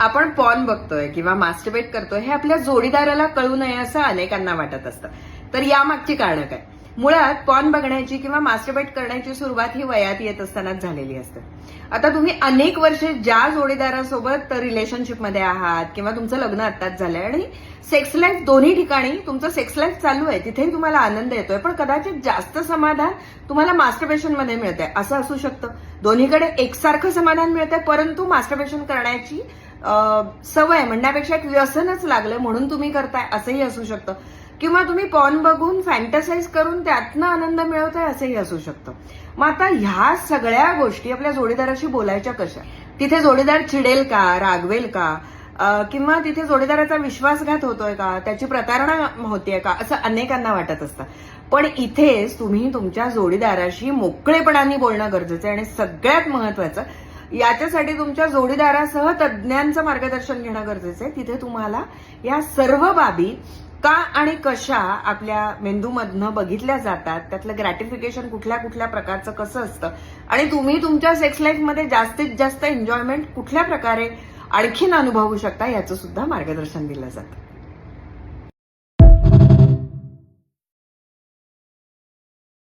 आपण पॉन बघतोय किंवा मास्टरबेट करतोय हे आपल्या जोडीदाराला कळू नये असं अनेकांना वाटत असतं. तर यामागची कारणं काय? मुळात पॉन बघण्याची किंवा मास्टरबेट करण्याची सुरुवात ही वयात येत असतानाच झालेली असते. आता तुम्ही अनेक वर्षे ज्या जोडीदारासोबत रिलेशनशिपमध्ये आहात किंवा तुमचं लग्न आत्ताच झालंय आणि सेक्स लाईफ दोन्ही ठिकाणी तुमचं सेक्स लाईफ चालू आहे तिथेही तुम्हाला आनंद येतोय पण कदाचित जास्त समाधान तुम्हाला मास्टरबेशनमध्ये मिळतंय. असं असू शकतं. दोन्हीकडे एकसारखं समाधान मिळतंय परंतु मास्टरबेशन करण्याची सवय म्हणण्यापेक्षा एक व्यसनच लागलं म्हणून तुम्ही करताय असंही असू शकतं. किंवा तुम्ही पॉन बघून फॅन्टसाइज करून त्यातनं आनंद मिळवताय असंही असू शकतं. मग आता ह्या सगळ्या गोष्टी आपल्या जोडीदाराशी बोलायच्या कशा? तिथे जोडीदार चिडेल का? रागवेल का? किंवा तिथे जोडीदाराचा विश्वासघात होतोय का? त्याची प्रतारणा होतीये का? असं अनेकांना वाटत असतं. पण इथेच तुम्ही तुमच्या जोडीदाराशी मोकळेपणाने बोलणं गरजेचं आहे आणि सगळ्यात महत्वाचं याच्यासाठी तुमच्या जोडीदारासह तज्ज्ञांचं मार्गदर्शन घेणं गरजेचं आहे. तिथे तुम्हाला या सर्व बाबी का आणि कशा आपल्या मेंदूमधनं बघितल्या जातात त्यातलं ग्रॅटिफिकेशन कुठल्या कुठल्या प्रकारचं कसं असतं आणि तुम्ही तुमच्या सेक्स लाईफमध्ये जास्तीत जास्त एन्जॉयमेंट कुठल्या प्रकारे आणखीन अनुभवू शकता याचं सुद्धा मार्गदर्शन दिलं जातं.